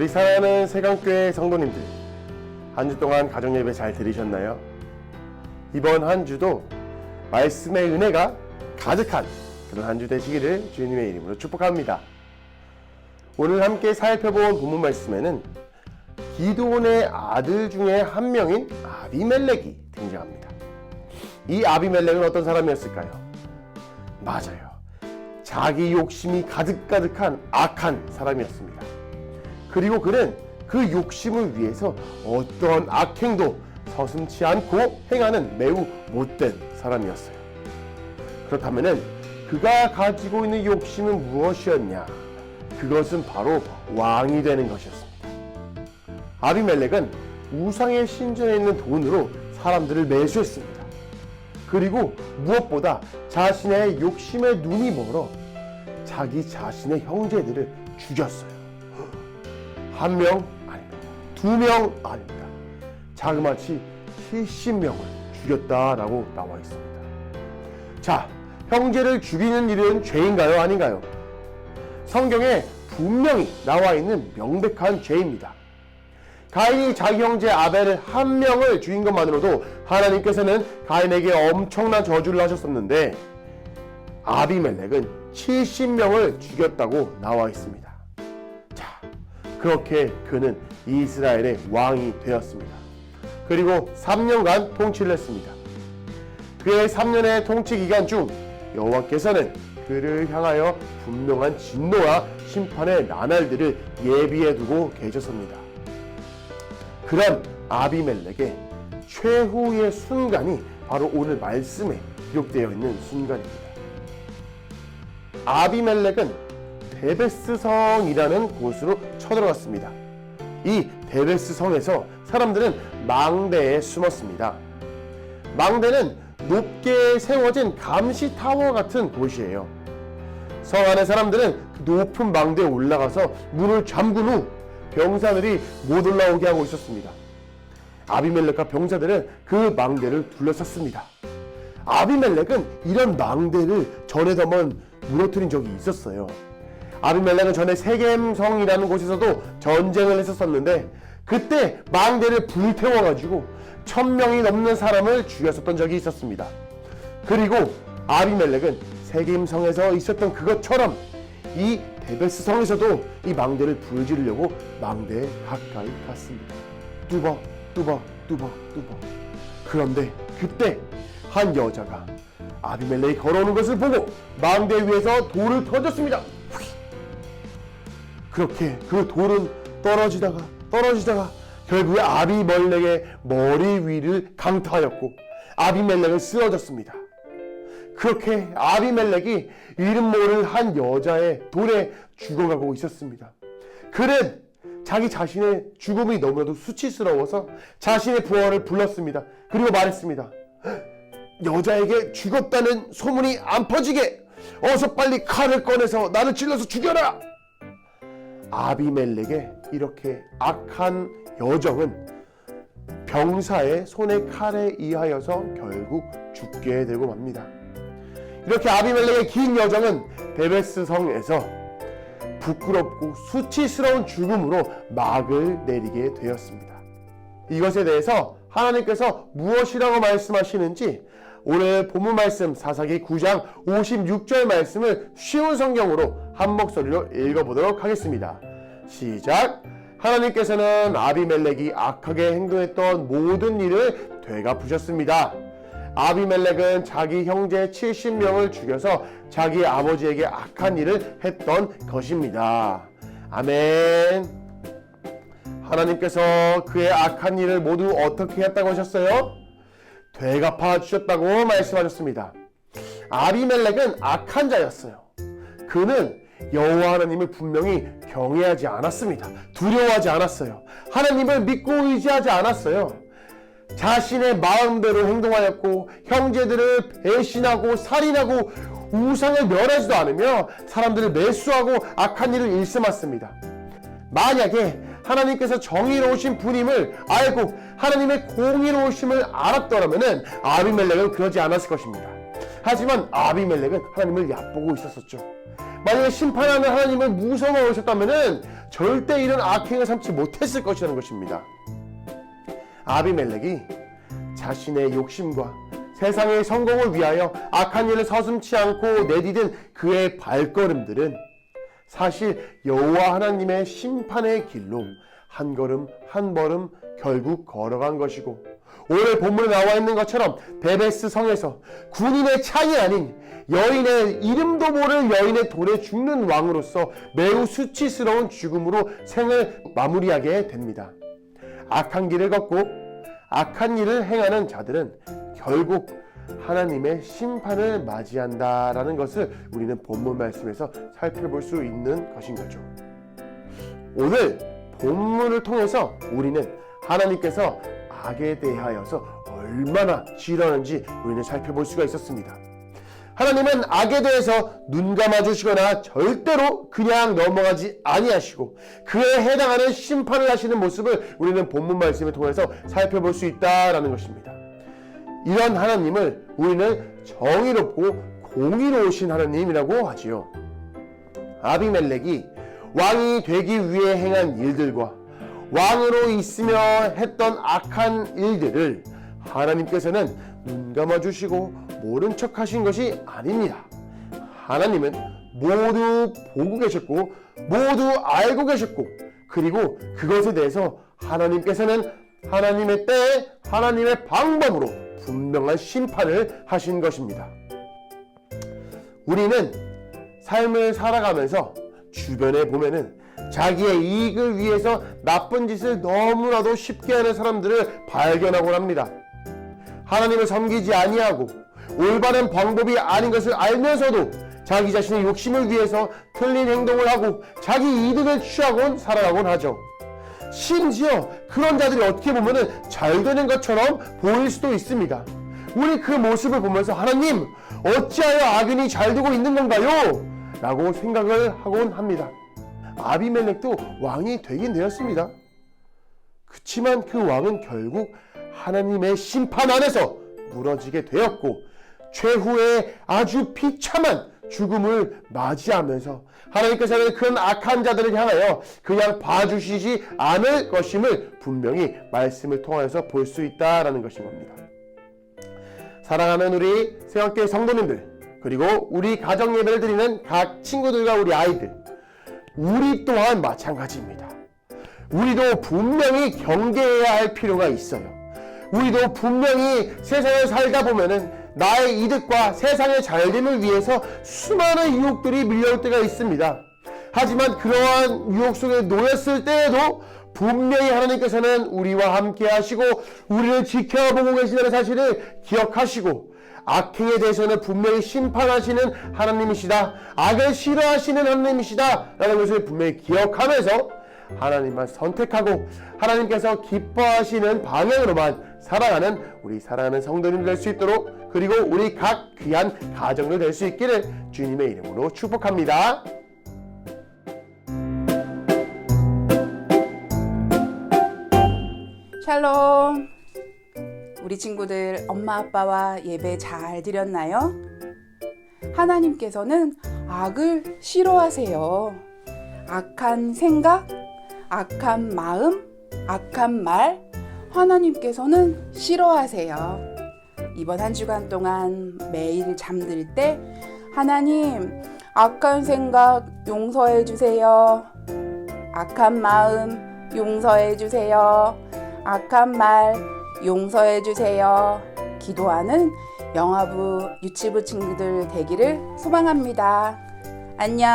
우리 사랑하는 세강교회 성도님들 한 주 동안 가정 예배 잘 들으셨나요? 이번 한 주도 말씀의 은혜가 가득한 그런 한 주 되시기를 주님의 이름으로 축복합니다. 오늘 함께 살펴본 본문 말씀에는 기도원의 아들 중에 한 명인 아비멜렉이 등장합니다. 이 아비멜렉은 어떤 사람이었을까요? 맞아요. 자기 욕심이 가득가득한 악한 사람이었습니다. 그리고 그는 그 욕심을 위해서 어떠한 악행도 서슴치 않고 행하는 매우 못된 사람이었어요. 그렇다면 그가 가지고 있는 욕심은 무엇이었냐? 그것은 바로 왕이 되는 것이었습니다. 아비멜렉은 우상의 신전에 있는 돈으로 사람들을 매수했습니다. 그리고 무엇보다 자신의 욕심에 눈이 멀어 자기 자신의 형제들을 죽였어요. 한 명 아닙니다. 두 명 아닙니다. 자그마치 70명을 죽였다라고 나와 있습니다. 자, 형제를 죽이는 일은 죄인가요? 아닌가요? 성경에 분명히 나와 있는 명백한 죄입니다. 가인이 자기 형제 아벨을 한 명을 죽인 것만으로도 하나님께서는 가인에게 엄청난 저주를 하셨었는데 아비멜렉은 70명을 죽였다고 나와 있습니다. 자, 그렇게 그는 이스라엘의 왕이 되었습니다. 그리고 3년간 통치를 했습니다. 그의 3년의 통치 기간 중 여호와께서는 그를 향하여 분명한 진노와 심판의 나날들을 예비해 두고 계셨습니다. 그런 아비멜렉의 최후의 순간이 바로 오늘 말씀에 기록되어 있는 순간입니다. 아비멜렉은 데베스성이라는 곳으로 쳐들어갔습니다. 이 데베스 성에서 사람들은 망대에 숨었습니다. 망대는 높게 세워진 감시 타워 같은 곳이에요. 성 안의 사람들은 그 높은 망대에 올라가서 문을 잠근 후 병사들이 못 올라오게 하고 있었습니다. 아비멜렉과 병사들은 그 망대를 둘러쌌습니다. 아비멜렉은 이런 망대를 전에도 한번 무너뜨린 적이 있었어요. 아비멜렉은 전에 세겜성이라는 곳에서도 전쟁을 했었었는데 그때 망대를 불태워가지고 천 명이 넘는 사람을 죽였었던 적이 있었습니다. 그리고 아비멜렉은 세겜성에서 있었던 그것처럼 이 데베스 성에서도 이 망대를 불지르려고 망대에 가까이 갔습니다. 뚜벅 뚜벅 뚜벅 뚜벅. 그런데 그때 한 여자가 아비멜렉이 걸어오는 것을 보고 망대 위에서 돌을 던졌습니다. 그렇게 그 돌은 떨어지다가 떨어지다가 결국에 아비멜렉의 머리 위를 강타하였고 아비멜렉은 쓰러졌습니다. 그렇게 아비멜렉이 이름 모를 한 여자의 돌에 죽어가고 있었습니다. 그는 자기 자신의 죽음이 너무나도 수치스러워서 자신의 부하를 불렀습니다. 그리고 말했습니다. 여자에게 죽었다는 소문이 안 퍼지게 어서 빨리 칼을 꺼내서 나를 찔러서 죽여라. 아비멜렉의 이렇게 악한 여정은 병사의 손에 칼에 의하여서 결국 죽게 되고 맙니다. 이렇게 아비멜렉의 긴 여정은 데베스 성에서 부끄럽고 수치스러운 죽음으로 막을 내리게 되었습니다. 이것에 대해서 하나님께서 무엇이라고 말씀하시는지 오늘 본문 말씀 사사기 9장 56절 말씀을 쉬운 성경으로 한 목소리로 읽어보도록 하겠습니다. 시작! 하나님께서는 아비멜렉이 악하게 행동했던 모든 일을 되갚으셨습니다. 아비멜렉은 자기 형제 70명을 죽여서 자기 아버지에게 악한 일을 했던 것입니다. 아멘. 하나님께서 그의 악한 일을 모두 어떻게 했다고 하셨어요? 되갚아 주셨다고 말씀하셨습니다. 아비멜렉은 악한 자였어요. 그는 여호와 하나님을 분명히 경외하지 않았습니다. 두려워하지 않았어요. 하나님을 믿고 의지하지 않았어요. 자신의 마음대로 행동하였고 형제들을 배신하고 살인하고 우상을 멸하지도 않으며 사람들을 매수하고 악한 일을 일삼았습니다. 만약에 하나님께서 정의로우신 분임을 알고 하나님의 공의로우심을 알았더라면 아비멜렉은 그러지 않았을 것입니다. 하지만 아비멜렉은 하나님을 얕보고 있었었죠. 만약에 심판하는 하나님을 무서워하셨다면 절대 이런 악행을 삼지 못했을 것이라는 것입니다. 아비멜렉이 자신의 욕심과 세상의 성공을 위하여 악한 일을 서슴치 않고 내디딘 그의 발걸음들은 사실 여호와 하나님의 심판의 길로 한 걸음 한 걸음 결국 걸어간 것이고 오늘 본문에 나와 있는 것처럼 베베스 성에서 군인의 창이 아닌 여인의 이름도 모를 여인의 돌에 죽는 왕으로서 매우 수치스러운 죽음으로 생을 마무리하게 됩니다. 악한 길을 걷고 악한 일을 행하는 자들은 결국 하나님의 심판을 맞이한다라는 것을 우리는 본문 말씀에서 살펴볼 수 있는 것인 거죠. 오늘 본문을 통해서 우리는 하나님께서 악에 대하여서 얼마나 싫어하는지 우리는 살펴볼 수가 있었습니다. 하나님은 악에 대해서 눈 감아 주시거나 절대로 그냥 넘어가지 아니하시고 그에 해당하는 심판을 하시는 모습을 우리는 본문 말씀을 통해서 살펴볼 수 있다라는 것입니다. 이런 하나님을 우리는 정의롭고 공의로우신 하나님이라고 하지요. 아비멜렉이 왕이 되기 위해 행한 일들과 왕으로 있으며 했던 악한 일들을 하나님께서는 눈 감아 주시고 모른 척 하신 것이 아닙니다. 하나님은 모두 보고 계셨고 모두 알고 계셨고 그리고 그것에 대해서 하나님께서는 하나님의 때에 하나님의 방법으로 분명한 심판을 하신 것입니다. 우리는 삶을 살아가면서 주변에 보면은 자기의 이익을 위해서 나쁜 짓을 너무나도 쉽게 하는 사람들을 발견하곤 합니다. 하나님을 섬기지 아니하고 올바른 방법이 아닌 것을 알면서도 자기 자신의 욕심을 위해서 틀린 행동을 하고 자기 이득을 취하곤 살아가곤 하죠. 심지어 그런 자들이 어떻게 보면은 잘 되는 것처럼 보일 수도 있습니다. 우리 그 모습을 보면서 하나님 어찌하여 악인이 잘 되고 있는 건가요? 라고 생각을 하곤 합니다. 아비멜렉도 왕이 되긴 되었습니다. 그치만 그 왕은 결국 하나님의 심판 안에서 무너지게 되었고 최후의 아주 비참한 죽음을 맞이하면서 하나님께서는 큰 악한 자들을 향하여 그냥 봐주시지 않을 것임을 분명히 말씀을 통하여서 볼 수 있다라는 것인 겁니다. 사랑하는 우리 세학교의 성도님들 그리고 우리 가정 예배를 드리는 각 친구들과 우리 아이들 우리 또한 마찬가지입니다. 우리도 분명히 경계해야 할 필요가 있어요. 우리도 분명히 세상을 살다 보면은 나의 이득과 세상의 잘됨을 위해서 수많은 유혹들이 밀려올 때가 있습니다. 하지만 그러한 유혹 속에 놓였을 때에도 분명히 하나님께서는 우리와 함께 하시고 우리를 지켜보고 계시다는 사실을 기억하시고 악행에 대해서는 분명히 심판하시는 하나님이시다. 악을 싫어하시는 하나님이시다. 라는 것을 분명히 기억하면서 하나님만 선택하고 하나님께서 기뻐하시는 방향으로만 살아가는 우리 사랑하는 성도님 될 수 있도록 그리고 우리 각 귀한 가정들 될수 있기를 주님의 이름으로 축복합니다. 샬롬. 우리 친구들 엄마 아빠와 예배 잘 드렸나요? 하나님께서는 악을 싫어하세요. 악한 생각, 악한 마음, 악한 말, 하나님께서는 싫어하세요. 이번 한 주간 동안 매일 잠들 때 하나님, 악한 생각 용서해 주세요. 악한 마음 용서해 주세요. 악한 말 용서해 주세요. 기도하는 영화부 유치부 친구들 되기를 소망합니다. 안녕.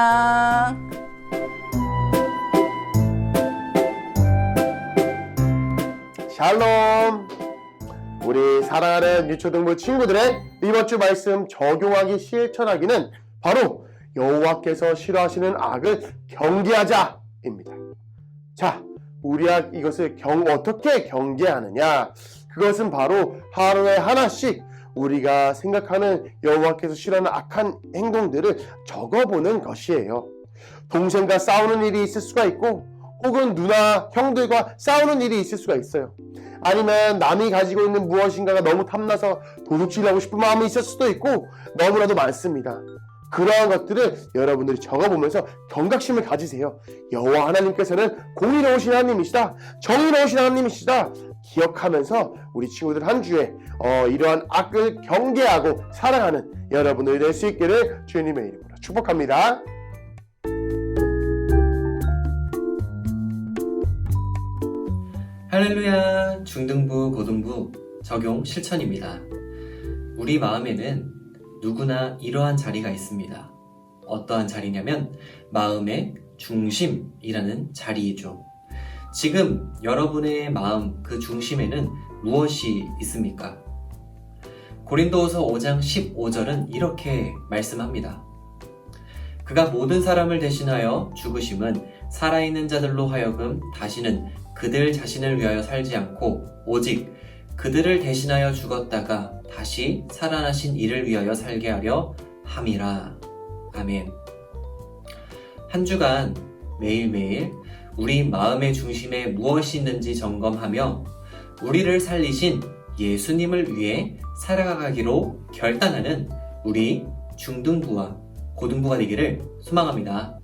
샬롬! 우리 사랑하는 유초등부 친구들의 이번 주 말씀 적용하기 실천하기는 바로 여호와께서 싫어하시는 악을 경계하자입니다. 자, 우리 악 이것을 경 어떻게 경계하느냐? 그것은 바로 하루에 하나씩 우리가 생각하는 여호와께서 싫어하는 악한 행동들을 적어보는 것이에요. 동생과 싸우는 일이 있을 수가 있고 혹은 누나, 형들과 싸우는 일이 있을 수가 있어요. 아니면 남이 가지고 있는 무엇인가가 너무 탐나서 도둑질하고 싶은 마음이 있을 수도 있고 너무나도 많습니다. 그러한 것들을 여러분들이 적어보면서 경각심을 가지세요. 여호와 하나님께서는 공의로우신 하나님이시다. 정의로우신 하나님이시다. 기억하면서 우리 친구들 한 주에 어, 이러한 악을 경계하고 사랑하는 여러분들이 될 수 있기를 주님의 이름으로 축복합니다. 할렐루야! 중등부, 고등부 적용 실천입니다. 우리 마음에는 누구나 이러한 자리가 있습니다. 어떠한 자리냐면 마음의 중심이라는 자리이죠. 지금 여러분의 마음 그 중심에는 무엇이 있습니까? 고린도후서 5장 15절은 이렇게 말씀합니다. 그가 모든 사람을 대신하여 죽으심은 살아있는 자들로 하여금 다시는 그들 자신을 위하여 살지 않고 오직 그들을 대신하여 죽었다가 다시 살아나신 이를 위하여 살게 하려 함이라. 아멘. 한 주간 매일매일 우리 마음의 중심에 무엇이 있는지 점검하며 우리를 살리신 예수님을 위해 살아가기로 결단하는 우리 중등부와 고등부가 되기를 소망합니다.